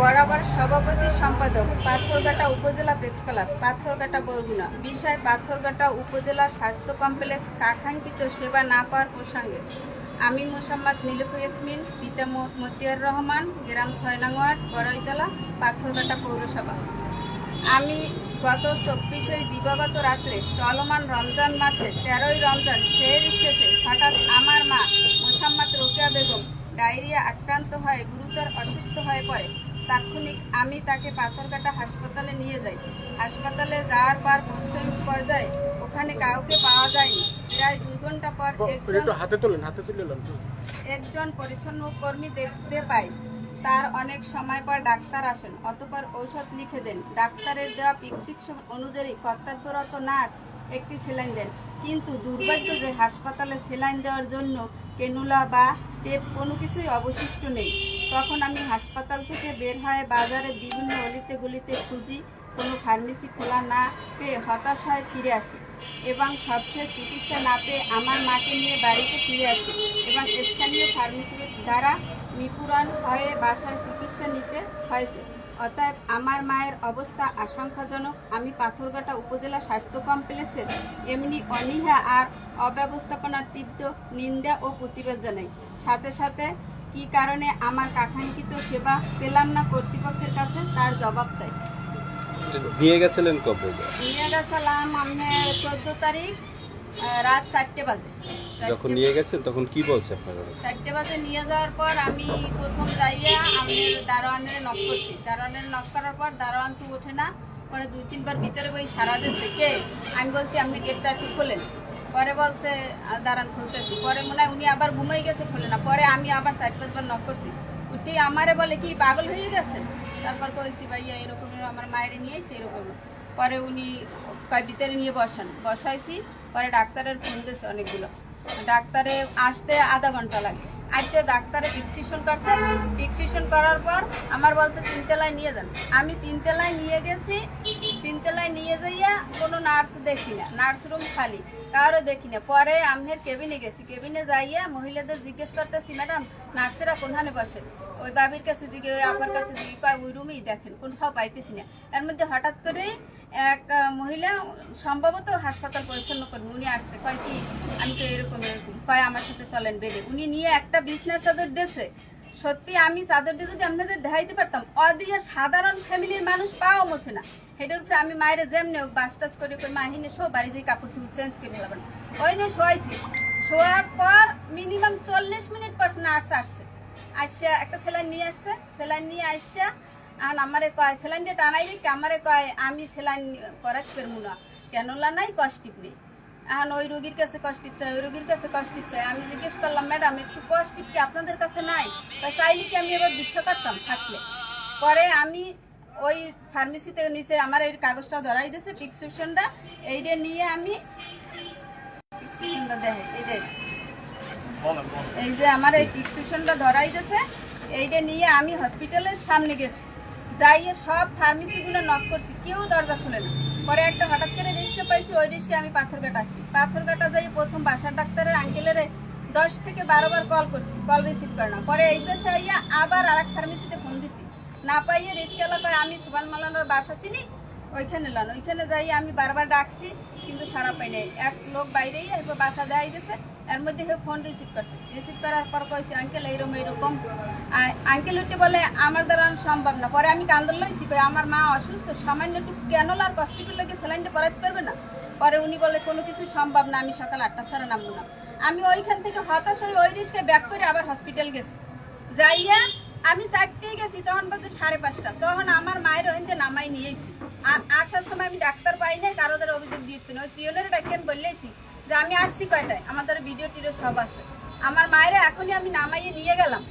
বরাবর সভাপতি সম্পাদক, পাথরঘাটা উপজেলা প্রেস ক্লাব, পাথরঘাটা বরগুনা। বিষয়, পাথরঘাটা উপজেলা স্বাস্থ্য কমপ্লেক্স কাঙ্ক্ষিত সেবা না পাওয়ার প্রসঙ্গে আমি মোসাম্মদ নীলুফু ইয়াসমিন, পিতা মতিয়ার রহমান, গ্রাম ছয় নং ওয়ার্ড বড়ইতলা, পাথরঘাটা পৌরসভা। আমি গত চব্বিশে দিবাগত রাত্রে চলমান রমজান মাসে তেরোই রমজান শেহরি শেষে হঠাৎ আমার মা মোসাম্মদ রোকেয়া বেগম ডায়রিয়া আক্রান্ত হয়ে গুরুতর অসুস্থ হয়ে পড়ে। তাৎক্ষণিক আমি তাকে পাথরঘাটা হাসপাতালে নিয়ে যাই। হাসপাতালে যাওয়ার পর প্রথম পর্যায়ে ওখানে কাউকে পাওয়া যায়নি। প্রায় দুই ঘণ্টা পর একজন পরিচ্ছন্ন কর্মী দেখতে পাই। তার অনেক সময় পর ডাক্তার আসেন অতপর ঔষধ লিখে দেন। ডাক্তারের দেওয়া প্রেসক্রিপশন অনুযায়ী কর্তব্যরত নার্স একটি সেলাইন দেন। কিন্তু দুর্ভাগ্য যে হাসপাতালে সেলাইন দেওয়ার জন্য কেনুলা বা টেপ কোনো কিছুই অবশিষ্ট নেই। তখন আমি হাসপাতাল থেকে বের হয়ে বাজারে বিভিন্ন অলিতে গলিতে খুঁজি, কোনো ফার্মেসি খোলা না পেয়ে হতাশ হয়ে ফিরে আসি এবং সবচেয়ে চিকিৎসা না পেয়ে আমার মাকে নিয়ে বাড়িতে ফিরে আসি এবং স্থানীয় ফার্মেসির দ্বারা নিপুরণ হয়ে বাসায় চিকিৎসা নিতে হয়েছে। অতএব আমার মায়ের অবস্থা আশঙ্কাজনক। আমি পাথরঘাটা উপজেলা স্বাস্থ্য কমপ্লেক্সের এমনি অনীহা আর অব্যবস্থাপনার তীব্র নিন্দা ও প্রতিবাদ জানাই। সাথে সাথে কি কারণে আমার কাঙ্ক্ষিত সেবা পেলাম না কর্তৃপক্ষের কাছে তার জবাব চাই। নিয়ে গেছিলেন কবে? নিয়ে গেছিলাম আমি চোদ্দ তারিখ রাত চারটে বাজে। যখন নিয়ে গেছেন তখন কি বলছে আপনারা? চারটে বাজে নিয়ে যাওয়ার পর আমি প্রথম যাইয়া আমি দারোয়ানের নক করছি। দারোয়ানের নক করার পর দারোয়ান তো ওঠে না। পরে দুই তিনবার ভিতরে বই সারা দিচ্ছে কে? আমি বলছি আপনি গেটটা একটু খোলেন। পরে বলছে দাঁড়ান খুলতেছি। পরে মনে হয় উনি আবার ঘুমাই গেছে খোলে না। পরে আমি আবার চার পাঁচবার নক করছি। উঠে আমারে বলে কি পাগল হয়ে গেছে? তারপর কইছি ভাইয়া এরকম আমার মায়ের নিয়ে আইসি এরকম পরে উনি ভিতরে নিয়ে বসান। বসাইছি পরে ডাক্তারের ফোন দিয়েছে অনেকগুলো। ডাক্তারে আসতে আধা ঘণ্টা লাগে। আজকে ডাক্তারে ফিক্সেশন করছে। ফিক্সেশন করার পর আমার বলছে তিনতলায় নিয়ে যান। আমি তিনতলায় নিয়ে গেছি। তিনতলায় নিয়ে যাইয়া কোনো নার্স দেখি না। নার্স রুম খালি, কারও দেখি না। পরে আমনের কেবিনে গেছি। কেবিনে যাইয়া মহিলাদের জিজ্ঞেস করতেছি, ম্যাডাম, নার্সেরা কোনখানে বসে? ওই বাবির কাছে জিগে, ওই আপার কাছে জিজ্ঞে কয়, ওই রুমেই দেখেন কোথাও পাইতেছি না। এর মধ্যে হঠাৎ করে এক মহিলা সম্ভবত হাসপাতাল পরিচ্ছন্ন করবে। উনি আসছে। কয়, কি? আমি তো এরকম এরকম কয় আমার সাথে চলেন বেডে। উনি নিয়ে একটা বিছনা চাদর দিয়েছে সত্যি আমি চাদর দিয়ে যদি আপনাদের দেখাইতে পারতাম অদিয়ে সাধারণ ফ্যামিলির মানুষ পাওয়া মোছে না। সেটার উপরে আমি মায়ের যেমনি হোক বাস টাস করে কই মাহিনে শো বাড়ি যে কাপড় চুপড় চেঞ্জ করে ফেলাবেন ওই নিয়ে শোয়াইছি। শোয়ার পর মিনিমাম চল্লিশ মিনিট পর নার্স আসছে। আসছে একটা সেলাইন নিয়ে আসছে। সেলাইন নিয়ে আসছে আর আমারে কয় সেলাইন দিয়ে টানাই রেখে আমারে কয়, আমি সেলাইন করাতে পারব না। কেনলা নাই, কষ্টিপ নেই। এখন ওই রোগীর কাছে কষ্টিপ চাই ওই রোগীর কাছে কষ্টিপ চাই আমি জিজ্ঞেস করলাম ম্যাডাম একটু কষ্টিপ কি আপনাদের কাছে নাই? তা চাইলে কি আমি এবার ভিক্ষা করতাম? থাকলে। পরে আমি ওই ফার্মেসিতে নিচে আমার এই কাগজটা ধরাই দিয়েছে প্রিসক্রিপশনটা এইটা নিয়ে আমি প্রিসক্রিপশনটা দেখে এইটাই এই যে আমার এই প্রিসক্রিপশনটা ধরাই দিয়েছে এইটা নিয়ে আমি হসপিটালের সামনে গেছি। যাইয়ে সব ফার্মেসিগুলো নক করছি কেউ দরজা খুলে না। পরে একটা হঠাৎ করে রিস্কে পাইছি, ওই রিস্কে আমি পাথর কাটাছি পাথর কাটা যাই প্রথম বাসার ডাক্তারের আঙ্কেলের দশ থেকে বারো বার কল করছি কল রিসিভ করে না। পরে এই পেশে আইয়া আবার আর এক ফার্মেসিতে ফোন দিছি। না পাইয়ে রিস্ক এলাকায় আমি সুবান মালানোর বাসা চিনি, ওইখানে লান। ওইখানে যাই আমি বারবার ডাকছি, কিন্তু সারা পাই নাই। এক লোক বাইরেই বাসা দেখাই দিয়েছে এর মধ্যে হে ফোন রিসিভ করছে। রিসিভ করার পর কইছে, আঙ্কেল, এইরকম এইরকম। আঙ্কেল উঠে বলে, আমার দ্বারা সম্ভব না। পরে আমি কান্দল লইছি, কই, আমার মা অসুস্থ, সামান্য একটু কেন আর কষ্ট করে লাগে স্যালাইনটা করাতে পারবে না? পরে উনি বলে, কোনো কিছু সম্ভব না, আমি সকাল আটটা ছাড়া নামবো না। আমি ওইখান থেকে হতাশ হয়ে ওই রিস্কে ব্যাক করে আবার হসপিটাল গেছি। যাইয়া আমি চারটেই গেছি, তখন বলছে সাড়ে পাঁচটা। তখন আমার মায়ের ওইতে নামাই নিয়েছি আর আসার সময় আমি ডাক্তার পাই নাই কারোদের অভিযোগ দিতে ওই পিওনের ডাক্তার আমি বললেছি যে আমি আসছি কয়টায়? আমাদের ভিডিও টিডিও সব আছে। আমার মায়েরা এখনই আমি নামাইয়ে নিয়ে গেলাম।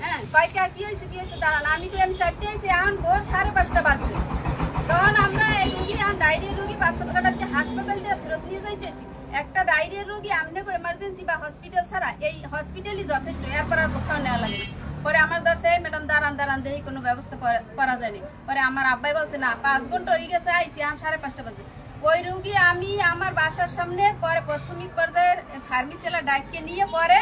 হ্যাঁ কয়টা, কি হয়েছে কি হয়েছে, দাঁড়ান, আমি তো আমি চারটে আইছি, এখন ভোর সাড়ে পাঁচটা বাজছে। তখন আমরা এই রুগী এখন ডায়রিয়া রুগী পাথরঘাটাতে হাসপাতাল দিয়ে ফেরত নিয়ে যাইতেছি। একটা ডায়রিয়া রুগী আপনাকে এমার্জেন্সি বা হসপিটাল ছাড়া এই হসপিটালই যথেষ্ট, এরপর আর কোথাও নেওয়া লাগে পরে আমার দশে ম্যাডাম দাঁড়ান দাঁড়ান, দেখি কোনো ব্যবস্থা করা যায়নি পরে আমার আব্বাই বলছে, না, পাঁচ ঘণ্টা হয়ে গেছে আইসি এখন সাড়ে পাঁচটা বাজে। ওই রুগী আমি আমার বাসার সামনে পরে প্রাথমিক পর্যায়ের ফার্মেসিলা ডাকিয়ে নিয়ে পরে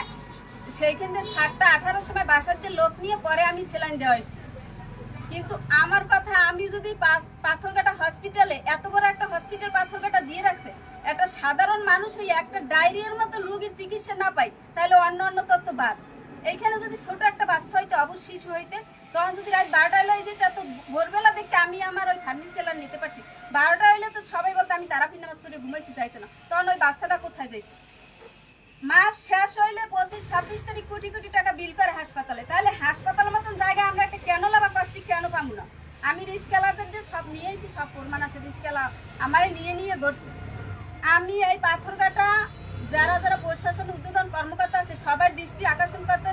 সেইখান থেকে সাতটা, আঠারোর সময় বাসার যে লোক নিয়ে পরে আমি সেলাইন দেওয়া হয়েছি। কিন্তু আমার কথা, আমি যদি পাথরঘাটা হসপিটালে এত বড় একটা হসপিটাল পাথরঘাটা দিয়ে রাখছে, একটা সাধারণ মানুষ হয়ে একটা ডায়রিয়ার মতন রোগীর চিকিৎসা না পাই, তাহলে অন্য অন্য তত্ত্ব বাদ। এইখানে যদি ছোট একটা বাচ্চা হইতে অবশ্য শিশু হইতে তখন যদি রাত বারোটা হলে যেত এত ভোরবেলা দেখতে আমি আমার ওই ফ্যামিলি সেলার নিতে পারছি। বারোটা হইলে তো সবাই বলতো, আমি তারাপি নামাজ পড়ে ঘুমাইছি চাইতো না। তখন ওই বাচ্চাটা কোথায় যেত মাস শেষ হইলে পঁচিশ, ছাব্বিশ তারিখ কোটি কোটি টাকা বিল করে হাসপাতালে। তাহলে হাসপাতালের মতন জায়গায় আমরা একটা কেন লাভা কষ্টি কেন পাবো না? আমি রিস্কেলাদের সব নিয়েছি, সব প্রমাণ আছে রিস্কেলা আমারে নিয়ে নিয়ে গড়ছে আমি এই পাথর কাটা যারা যারা প্রশাসন, উদ্বোধন কর্মকর্তা আছে, সবাই দৃষ্টি আকর্ষণ করতেছি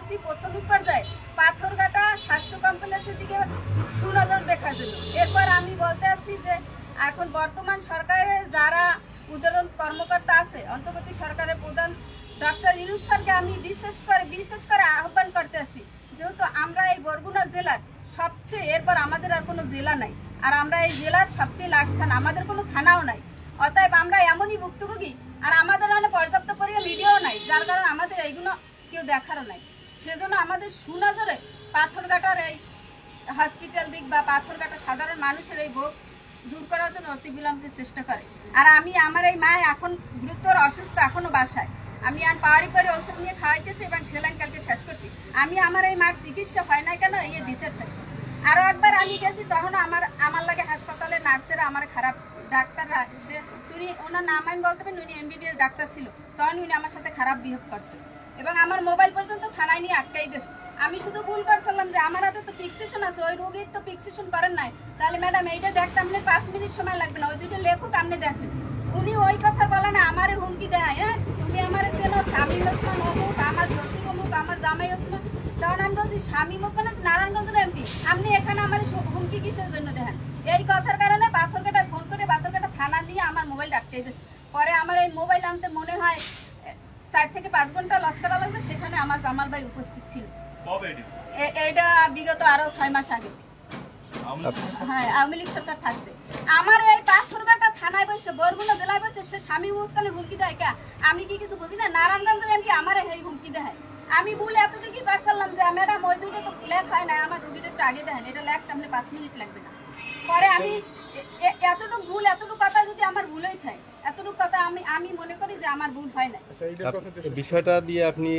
এখন বর্তমান সরকারের যারা উদ্বোধন কর্মকর্তা আছে, অন্তর্বর্তী সরকারের প্রধান ডক্টর ইনুস স্যারকে আমি বিশেষ করে বিশেষ করে আহ্বান করতে আছি, যেহেতু আমরা এই বরগুনা জেলার সবচেয়ে এরপর আমাদের আর কোনো জেলা নাই, আর আমরা এই জেলার সবচেয়ে লাস্ট থানা, আমাদের কোনো থানাও নাই। অতএব আমরা এমনই ভুক্তভোগী, আর আমাদের মানে পর্যাপ্ত পরিমাণ মিডিয়াও নাই, যার কারণে আমাদের এইগুলো কেউ দেখারও নাই। সেজন্য আমাদের সুনজরে পাথরঘাটার এই হসপিটাল দিক বা পাথরঘাটা সাধারণ মানুষের এই ভোগ দূর করার জন্য অতি বিলম্বে চেষ্টা করে। আর আমি, আমার এই মা এখন গুরুতর অসুস্থ, এখনও বাসায়। আমি আর পাওয়ারি পরে ওষুধ নিয়ে খাওয়াইতেছি এবং খেলাম কালকে শেষ করছি। আমি, আমার এই মার চিকিৎসা হয় না কেন? এই ডিসের আরও একবার আমি গেছি তখন আমার আমার লাগে হাসপাতালে নার্সেরা, আমার খারাপ ডাক্তাররা, সে তুমি ওনার নাম আমি বলতে পারেন উনি এমবিবিএস ডাক্তার ছিল। তখন উনি আমার সাথে খারাপ বিহেভ করছে। এবং আমার মোবাইল পর্যন্ত থানায় নিয়ে আটকাই দিয়েছে। আমি শুধু ভুল করছিলাম যে আমার হাতে তো ফিক্সেশন আছে, ওই রোগীর তো ফিক্সেশন করেন নাই। তাহলে ম্যাডাম এইটা দেখতে আপনি পাঁচ মিনিট সময় লাগবে না, ওই দুটো লেখুক আপনি দেখবেন উনি ওই কথা বলে না, আমারে হুমকি দেয় হ্যাঁ? তুমি আমার চেনো, স্বামী ওসমান অমুক, আমার শ্বশুর অমুক, আমার জামাই ওসমান তখন আমি বলছি, স্বামী ওসমান হচ্ছে নারায়ণগঞ্জের এমপি আপনি এখানে আমার হুমকি কিসের জন্য দেখেন এই কথার কারণে পাথর পাথরঘাটা, ফোন করে পাথরঘাটা থানা নিয়ে আমার মোবাইল আটকে দিয়েছে। পরে আমার এই মোবাইল আনতে মনে হয় চার থেকে পাঁচ ঘণ্টা লস লাগবে, সেখানে আমার জামাল ভাই উপস্থিত ছিল। এটি? বিগত আরও ছয় মাস আগে। হ্যাঁ আওয়ামী লীগ সরকার থাকবে। আমার এই পাথরঘাটা থানায় বসে বরগুনা জেলায় বসে সে স্বামী মুসকানে হুমকি দেয় কে? আমি কি কিছু বুঝি না? নারায়ণগঞ্জের এমপি আমার এই হুমকি দেয় আমি ভুল এতটুকু করছিলাম যে ম্যাডাম ওই দুটো তো লেখ হয় না আমার রুগীটা একটু আগে দেন এটা লেখতে আপনি পাঁচ মিনিট লাগবে না। পরে আমি ভুল এতটুকু কথা যদি আমার ভুলই থাকে এতটুকু কথা আমি আমি মনে করি যে আমার ভুল হয় না বিষয়টা দিয়ে আপনি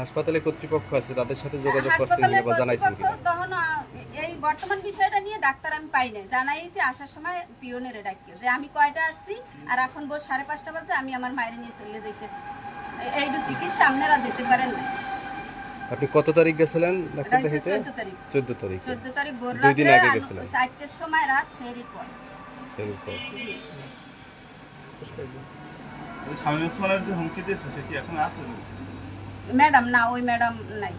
হাসপাতালে কর্তৃপক্ষ আছে তাদের সাথে যোগাযোগ করছেন বা জানাইছেন তখন এই বর্তমান বিষয়টা নিয়ে ডাক্তার আমি পাই না জানাইছি আসার সময় পিওনের ডাকিও যে আমি কয়টা আসছি আর এখন ভোর সাড়ে পাঁচটা বাজে আমি আমার মায়ের নিয়ে চলে যাইতেছি। এই- এইটু চিকিৎসা আপনারা দিতে পারেন না আপনি কত তারিখ গেছিলেন ডাক্তার দেখাইতে? চোদ্দ তারিখ। চোদ্দ তারিখ। চোদ্দ তারিখ ভোর দুই দিন আগে গেছিলেন। চারটের সময় রাত সেরির পর এরপর। স্বামী ওসমানের যে হুমকি দিয়েছে সে এখন আছে? ম্যাডাম না ওই ম্যাডাম নাই।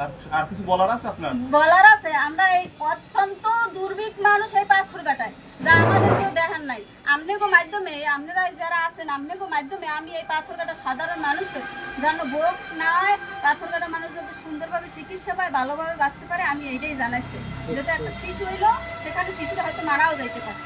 আর আর কিছু বলার আছে আপনার? বলার আছে আমরা এই অত্যন্ত দুর্ভিক্ষ মানুষ এই পাথর কাটায় যা আমাদের কেউ দেখেন নাই। আপনাকে মাধ্যমে আপনারা যারা আছেন আপনাকে মাধ্যমে আমি এই পাথর কাটা সাধারণ মানুষের যেন ভোগ হয় পাথর কাটা মানুষ যাতে সুন্দরভাবে চিকিৎসা পায়, ভালোভাবে বাঁচতে পারে, আমি এইটাই জানাইছি। যাতে একটা শিশু হইল, সেখানে শিশুটা হয়তো মারাও যাইতে পারে।